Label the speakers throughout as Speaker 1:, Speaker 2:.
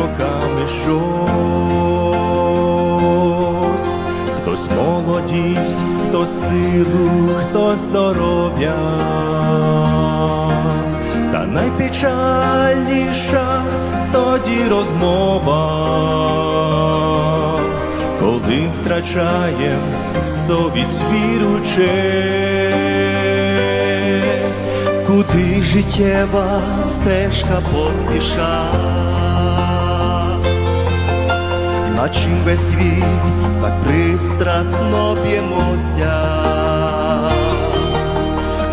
Speaker 1: роками щось, хтось молодість, хто силу, хто здоров'я, та найпечальніша тоді розмова, коли втрачаєм совість віру честь.
Speaker 2: Куди життєва стежка поспіша, на чим весь світ так пристрасно б'ємося,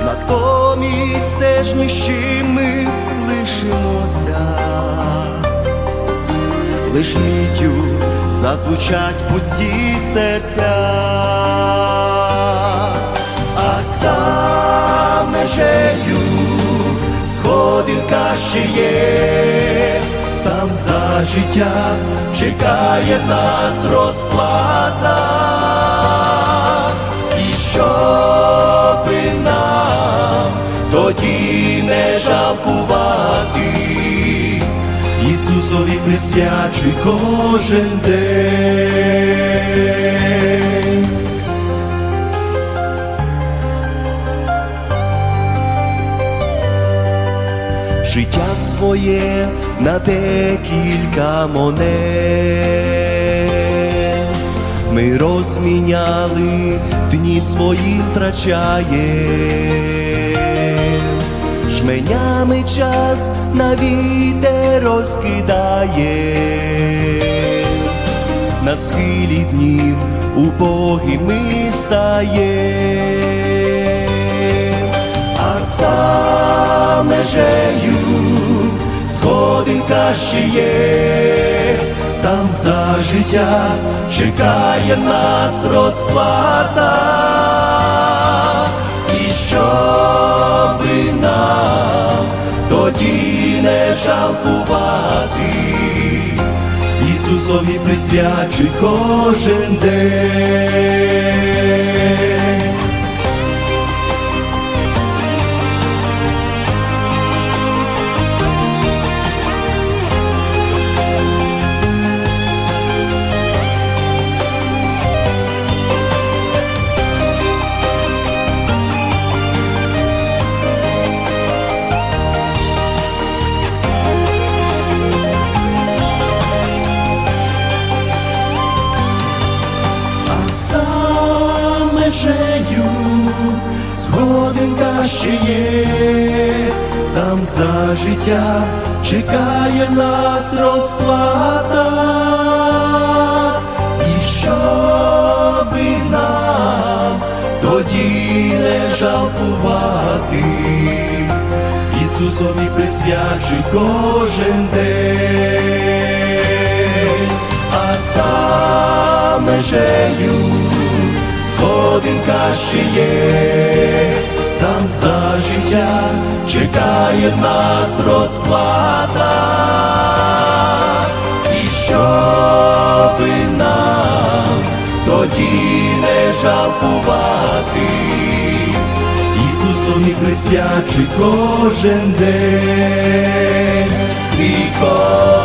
Speaker 2: натомість все ж ні ми лишимося, лиш міддю зазвучать пусті серця. А за межею сходинка ще є, там за життя чекає нас розплата, і щоби нам тоді не жалкувати, Ісусові присвячуй кожен день. Життя своє на декілька монет. Ми розміняли дні свої втрачає, жменями час на вітер розкидає, на схилі днів убогі ми стає а за межею ще є, там за життя чекає нас розплата, і щоби нам тоді не жалкувати, Ісусові присвячуй кожен день. Межею сходинка ще є, там за життя чекає нас розплата, і щоби нам тоді не жалкувати, Ісусові присвячуй кожен день, а за межею сходинка ще є, там за життя чекає нас розплата, і що щоби нам тоді не жалкувати. Ісусові присвячуй кожен день, свій кожен.